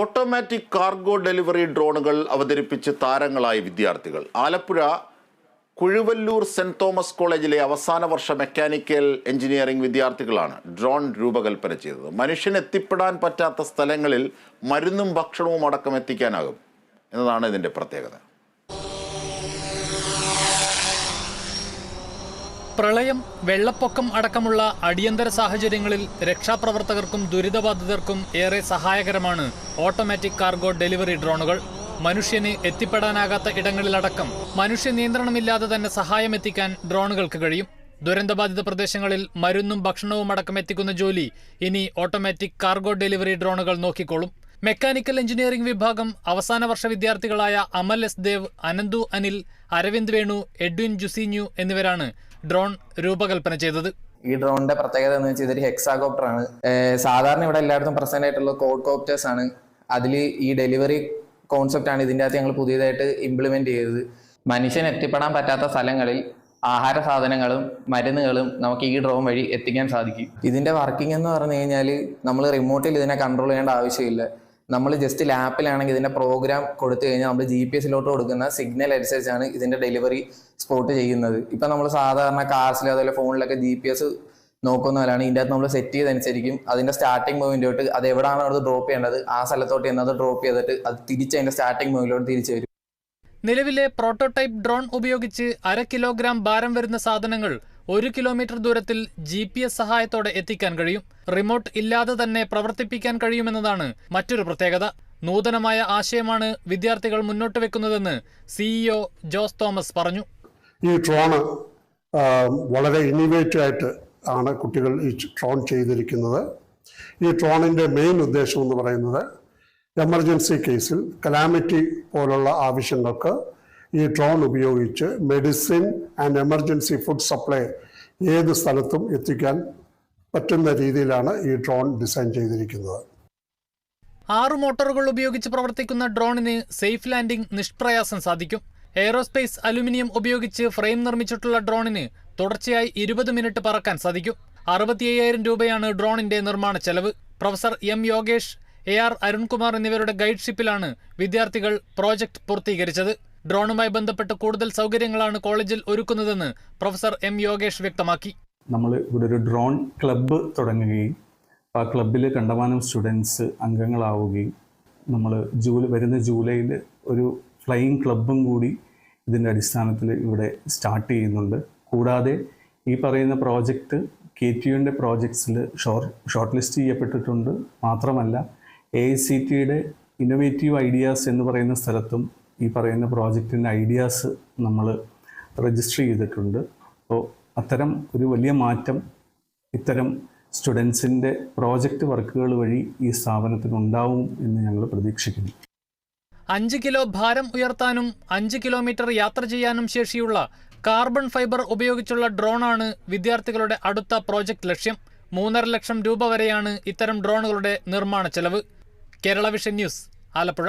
Automatic cargo delivery ഡ്രോണുകൾ അവതരിപ്പിച്ച് താരങ്ങളായ വിദ്യാർത്ഥികൾ. ആലപ്പുഴ കുഴുവല്ലൂർ സെന്റ് തോമസ് കോളേജിലെ അവസാന വർഷ മെക്കാനിക്കൽ എഞ്ചിനീയറിംഗ് വിദ്യാർത്ഥികളാണ് ഡ്രോൺ രൂപകൽപ്പന ചെയ്തത്. മനുഷ്യന് എത്തിപ്പെടാൻ പറ്റാത്ത സ്ഥലങ്ങളിൽ മരുന്നും ഭക്ഷണവും അടക്കം എത്തിക്കാനാകും എന്നതാണ് ഇതിന്റെ പ്രത്യേകത. പ്രളയം വെള്ളപ്പൊക്കം അടക്കമുള്ള അടിയന്തര സാഹചര്യങ്ങളിൽ രക്ഷാപ്രവർത്തകർക്കും ദുരിതബാധിതർക്കും ഏറെ സഹായകരമാണ് ഓട്ടോമാറ്റിക് കാർഗോ ഡെലിവറി ഡ്രോണുകൾ. മനുഷ്യന് എത്തിപ്പെടാനാകാത്ത ഇടങ്ങളിലടക്കം മനുഷ്യ നിയന്ത്രണമില്ലാതെ തന്നെ സഹായം എത്തിക്കാൻ ഡ്രോണുകൾക്ക് കഴിയും. ദുരന്തബാധിത പ്രദേശങ്ങളിൽ മരുന്നും ഭക്ഷണവും അടക്കം എത്തിക്കുന്ന ജോലി ഇനി ഓട്ടോമാറ്റിക് കാർഗോ ഡെലിവറി ഡ്രോണുകൾ നോക്കിക്കോളും. മെക്കാനിക്കൽ എഞ്ചിനീയറിംഗ് വിഭാഗം അവസാന വർഷ വിദ്യാർത്ഥികളായ അമൽ എസ് ദേവ് അനന്തു അനിൽ അരവിന്ദ് വേണു എഡ്വിൻ ജുസീന്യു എന്നിവരാണ് ഡ്രോൺ രൂപകൽപ്പന ചെയ്തത്. ഈ ഡ്രോണിന്റെ പ്രത്യേകത എന്ന് വെച്ചാൽ ഇതൊരു ഹെക്സാകോപ്റ്റർ ആണ്. സാധാരണ ഇവിടെ എല്ലായിടത്തും പ്രസന്റ് ആയിട്ടുള്ള കോഡ് കോപ്റ്റേഴ്സ് ആണ്. അതിൽ ഈ ഡെലിവറി കോൺസെപ്റ്റ് ആണ് ഇതിന്റെ അകത്ത് ഞങ്ങൾ പുതിയതായിട്ട് ഇംപ്ലിമെന്റ് ചെയ്തത്. മനുഷ്യൻ എത്തിപ്പെടാൻ പറ്റാത്ത സ്ഥലങ്ങളിൽ ആഹാര സാധനങ്ങളും മരുന്നുകളും നമുക്ക് ഈ ഡ്രോൺ വഴി എത്തിക്കാൻ സാധിക്കും. ഇതിന്റെ വർക്കിംഗ് എന്ന് പറഞ്ഞു കഴിഞ്ഞാൽ നമ്മൾ റിമോട്ടിൽ ഇതിനെ കൺട്രോൾ ചെയ്യേണ്ട ആവശ്യമില്ല. നമ്മൾ ജസ്റ്റ് ലാപ്പിലാണെങ്കിൽ ഇതിന്റെ പ്രോഗ്രാം കൊടുത്തു കഴിഞ്ഞാൽ നമ്മൾ ജി പി എസിലോട്ട് കൊടുക്കുന്ന സിഗ്നൽ അനുസരിച്ചാണ് ഇതിന്റെ ഡെലിവറി സ്പോട്ട് ചെയ്യുന്നത്. ഇപ്പൊ നമ്മൾ സാധാരണ കാർസിലോ അതുപോലെ ഫോണിലൊക്കെ ജി പി എസ് നോക്കുന്ന ഇതിന്റെ അകത്ത് നമ്മൾ സെറ്റ് ചെയ്തനുസരിക്കും അതിന്റെ സ്റ്റാർട്ടിംഗ് പോയിന്റ് തൊട്ട് അത് എവിടെയാണ് അത് ഡ്രോപ്പ് ചെയ്യേണ്ടത് ആ സ്ഥലത്തോട്ട് എന്നത് ഡ്രോപ്പ് ചെയ്തിട്ട് അത് തിരിച്ച് അതിന്റെ സ്റ്റാർട്ടിംഗ് പോയിന്റിലോട്ട് തിരിച്ചു വരും. നിലവിലെ പ്രോട്ടോടൈപ്പ് ഡ്രോൺ ഉപയോഗിച്ച് അര കിലോഗ്രാം ഭാരം വരുന്ന സാധനങ്ങൾ ഒരു കിലോമീറ്റർ ദൂരത്തിൽ ജി പി എസ് സഹായത്തോടെ എത്തിക്കാൻ കഴിയും. റിമോട്ട് ഇല്ലാതെ തന്നെ പ്രവർത്തിപ്പിക്കാൻ കഴിയുമെന്നതാണ് മറ്റൊരു പ്രത്യേകത. നൂതനമായ ആശയമാണ് വിദ്യാർത്ഥികൾ മുന്നോട്ട് വെക്കുന്നതെന്ന് സിഇഒ ജോസ് തോമസ് പറഞ്ഞു. ഈ ഡ്രോണ് വളരെ ഇന്നോവേറ്റീവ് ആയിട്ട് ആണ് കുട്ടികൾ ഈ ഡ്രോൺ ചെയ്തിരിക്കുന്നത്. ഈ ഡ്രോണിന്റെ മെയിൻ ഉദ്ദേശം എന്ന് പറയുന്നത് എമർജൻസി കേസിൽ കലാമിറ്റി പോലുള്ള ആവശ്യങ്ങൾക്ക് ഈ ഡ്രോൺ ഉപയോഗിച്ച് medicine and emergency food supply ഏത് സ്ഥലത്തും എത്തിക്കാൻ പറ്റുന്ന രീതിയിലാണ് ഈ ഡ്രോൺ ഡിസൈൻ ചെയ്തിരിക്കുന്നത്. ആറ് മോട്ടോറുകൾ ഉപയോഗിച്ച് പ്രവർത്തിക്കുന്ന ഡ്രോണിന് സേഫ് ലാൻഡിംഗ് നിഷ്പ്രയാസം സാധിക്കും. എയറോസ്പേസ് അലുമിനിയം ഉപയോഗിച്ച് ഫ്രെയിം നിർമ്മിച്ചിട്ടുള്ള ഡ്രോണിന് തുടർച്ചയായി ഇരുപത് മിനിറ്റ് പറക്കാൻ സാധിക്കും. അറുപത്തി അയ്യായിരം രൂപയാണ് ഡ്രോണിന്റെ നിർമ്മാണ ചെലവ്. Professor M Yogesh A R Arunkumar എന്നിവരുടെ ഗൈഡ്ഷിപ്പിലാണ് വിദ്യാർത്ഥികൾ പ്രോജക്ട് പൂർത്തീകരിച്ചത്. ഡ്രോണുമായി ബന്ധപ്പെട്ട് കൂടുതൽ സൗകര്യങ്ങളാണ് കോളേജിൽ ഒരുക്കുന്നതെന്ന് പ്രൊഫസർ എം യോഗേഷ് വ്യക്തമാക്കി. നമ്മൾ ഇവിടെ ഒരു ഡ്രോൺ ക്ലബ്ബ് തുടങ്ങുകയും ആ ക്ലബ്ബിൽ കണ്ടമാനം സ്റ്റുഡൻസ് അംഗങ്ങളാവുകയും നമ്മൾ ജൂലൈ വരുന്ന ജൂലൈയിൽ ഒരു ഫ്ലൈയിങ് ക്ലബ്ബും കൂടി ഇതിന്റെ അടിസ്ഥാനത്തിൽ ഇവിടെ സ്റ്റാർട്ട് ചെയ്യുന്നുണ്ട്. കൂടാതെ ഈ പറയുന്ന പ്രോജക്റ്റ് കെ ടി യുന്റെ പ്രോജക്ട്സിൽ ഷോർട്ട് ഷോർട്ട് ലിസ്റ്റ് ചെയ്യപ്പെട്ടിട്ടുണ്ട്. മാത്രമല്ല എ ഐ സി ടിയുടെ ഇന്നൊവേറ്റീവ് ഐഡിയാസ് എന്ന് പറയുന്ന സ്ഥലത്തും ഈ പറയുന്ന പ്രോജക്റ്റിന്റെ ഐഡിയാസ് നമ്മൾ രജിസ്റ്റർ ചെയ്തിട്ടുണ്ട്. അപ്പോൾ അത്തരം ഒരു വലിയ മാറ്റം ഇത്തരം സ്റ്റുഡൻസിന്റെ പ്രോജക്റ്റ് വർക്കുകൾ വഴി ഈ സ്ഥാപനത്തിന് ഉണ്ടാവും എന്ന് ഞങ്ങൾ പ്രതീക്ഷിക്കുന്നു. അഞ്ച് കിലോ ഭാരം ഉയർത്താനും അഞ്ച് കിലോമീറ്റർ യാത്ര ചെയ്യാനും ശേഷിയുള്ള കാർബൺ ഫൈബർ ഉപയോഗിച്ചുള്ള ഡ്രോണാണ് വിദ്യാർത്ഥികളുടെ അടുത്ത പ്രോജക്റ്റ് ലക്ഷ്യം. മൂന്നര ലക്ഷം രൂപ വരെയാണ് ഇത്തരം ഡ്രോണുകളുടെ നിർമ്മാണ ചെലവ്. Kerala vision news Alappuzha.